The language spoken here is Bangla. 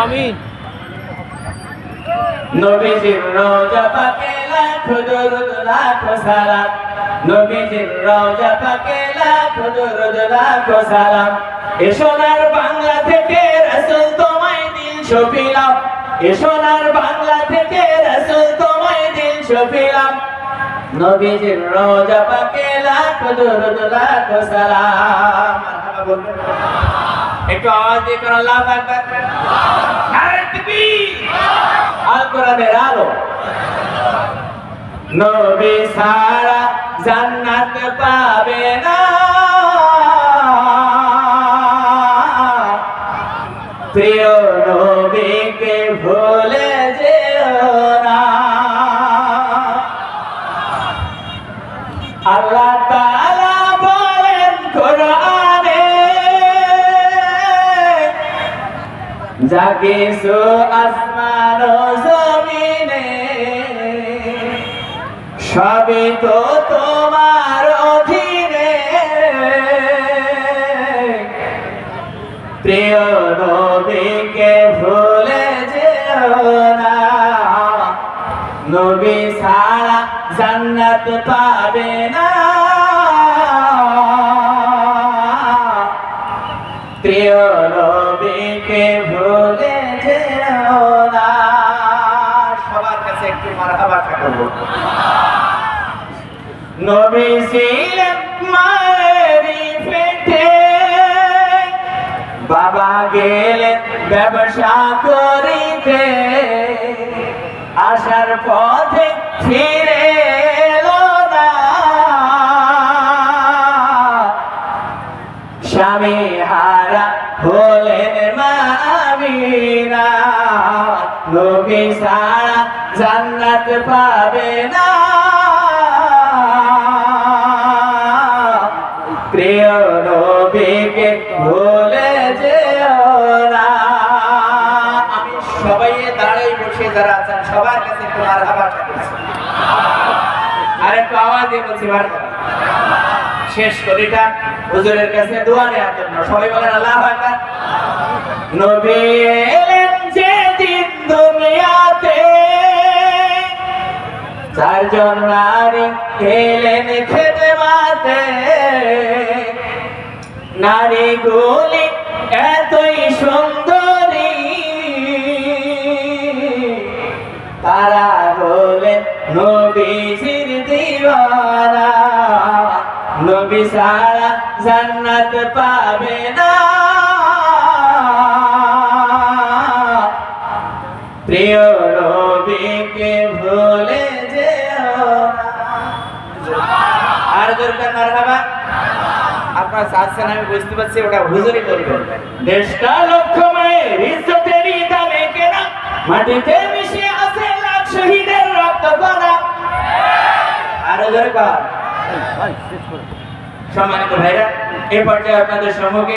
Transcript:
আমিন। নবীজির রওজা পাকে লাখ দরুদ, লাখ সালাম। নবীজির রওজা পাকে লাখ দরুদ, লাখ সালাম। এ সোনার বাংলা থেকে রাসূল তোমায় দিল শফিলাম এ সোনার বাংলা থেকে রাসূল তোমায় দিল শফিলাম নবীজির রওজা পাকে লাখ দরুদ, লাখ সালাম। মারহাবা বলবেন। একটু আওয়াজ দিয়ে করো, আল্লাহু আকবার। নারে তাকবীর। আল কোরআনের আলো। নবী সারা জান্নাত পাবে না। প্রিয় নবীকে ভুলে যেও না। আল্লাহ যা কিছু আসমান জমিনে। সবই তো তোমার অধীনে। প্রিয় নবীকে ভুলে যেও না। নবী ছাড়া জান্নাত পাবে না। প্রিয় নবীকে ভুলে নবী ছিলেন পেটে। বাবা গেলেন ব্যবসা করিতে। আসার পথে ফিরে স্বামী হারা হলেন মামিনা নবী সারা জান্নাত পাবে না। প্রিয় নবীকে ভুলে যেও আমি সবাই দাঁড়াই বসে যারা আছেন, সবার কাছে একটু মারহাবা করছি আর দিয়ে বলছি, মারহাবা। শেষ করিটা হুজুরের কাছে দোয়া নেওয়ার জন্য। সবাই বলেন, আল্লাহ আকবার। নবী এলেন যে দিন দুনিয়াতে। চারজন নারী এলেন খেতে মাতে নারী গুলি এতই সুন্দরী। তারা হলেন নবীজির দিওয়ানা। নবী সারা জান্নাত পাবে না। প্রিয় নবীকে ভুলে যেও। আর দরকার মারহাবা। আপনারা চাচ্ছেন আমি বুঝতে পারছি, ওটা হুজুরি করবেন দেশটা লক্ষ্য মায়ের ইজ্জতেরই দামে কেনা। মাটিতে মিশে আছে লাখ শহীদের রক্ত করা আরও দরকার সম্মানিত ভাইরা এ পর্যায়ে আপনাদের সম্মুখে